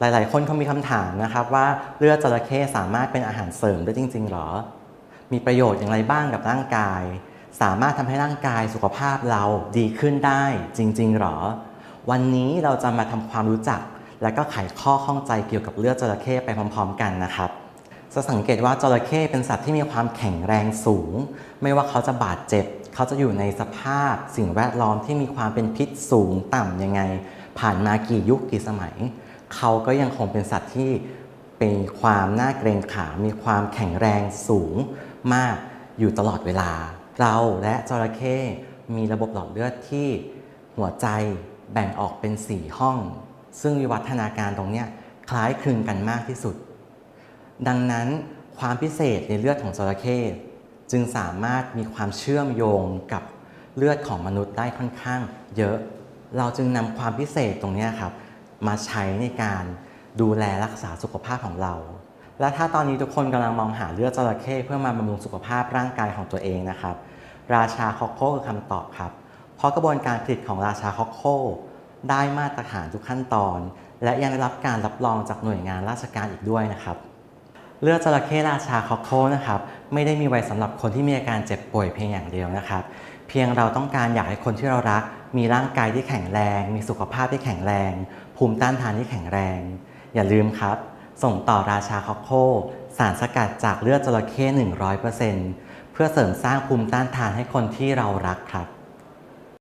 หลาย ๆ คนเขามีคำถามนะครับว่าเลือดจระเข้สามารถเป็นอาหารเสริมได้จริง ๆ หรอ มีประโยชน์อย่างไรบ้างกับร่างกาย สามารถทำให้ร่างกายสุขภาพเราดีขึ้นได้จริง ๆ หรอ วันนี้เราจะมาทำความรู้จัก และก็ไขข้อข้องใจเกี่ยวกับเลือดจระเข้ไปพร้อม ๆ กันนะครับจะสังเกตว่าจระเข้เป็นสัตว์ที่มีความแข็งแรงสูง ไม่ว่าเขาจะบาดเจ็บ เขาจะอยู่ในสภาพสิ่งแวดล้อมที่มีความเป็นพิษสูงต่ำยังไง ผ่านมากี่ยุคกี่สมัย เขาก็ยังคงเป็นสัตว์ที่เป็นความน่าเกรงขามมีความแข็งแรงสูงมากอยู่ตลอดเวลา เราและจระเข้มีระบบหลอดเลือดที่หัวใจแบ่งออกเป็น 4 ห้อง ซึ่งวิวัฒนาการตรงนี้คล้ายคลึงกันมากที่สุด ดังนั้นความพิเศษในเลือดของจระเข้จึงสามารถมีความเชื่อมโยงกับเลือดของมนุษย์ได้ค่อนข้างเยอะ เราจึงนำความพิเศษตรงนี้ครับ มาใช้ในการดูแลรักษาสุขภาพของเรา และถ้าตอนนี้ทุกคนกำลังมองหาเลือดจระเข้เพื่อมาบำรุงสุขภาพร่างกายของตัวเองนะครับ ราชาคอกโคคือคำตอบครับ เพราะกระบวนการผลิตของราชาคอกโคได้มาตรฐานทุกขั้นตอน และยังได้รับการรับรองจากหน่วยงานราชการอีกด้วยนะครับ เลือดจระเข้ราชาคอกโคนะครับไม่ได้มีไว้สำหรับคนที่มีอาการเจ็บป่วยเพียงอย่างเดียวนะครับ เพียงเราต้องการอยากให้คนที่เรารัก มีร่างกายที่แข็งแรง มีสุขภาพที่แข็งแรง ภูมิต้านทานที่แข็งแรง อย่าลืมครับ ส่งต่อราชาคอกโค สารสกัดจากเลือดจระเข้100%เพื่อเสริมสร้างภูมิต้านทานให้คนที่เรารักครับ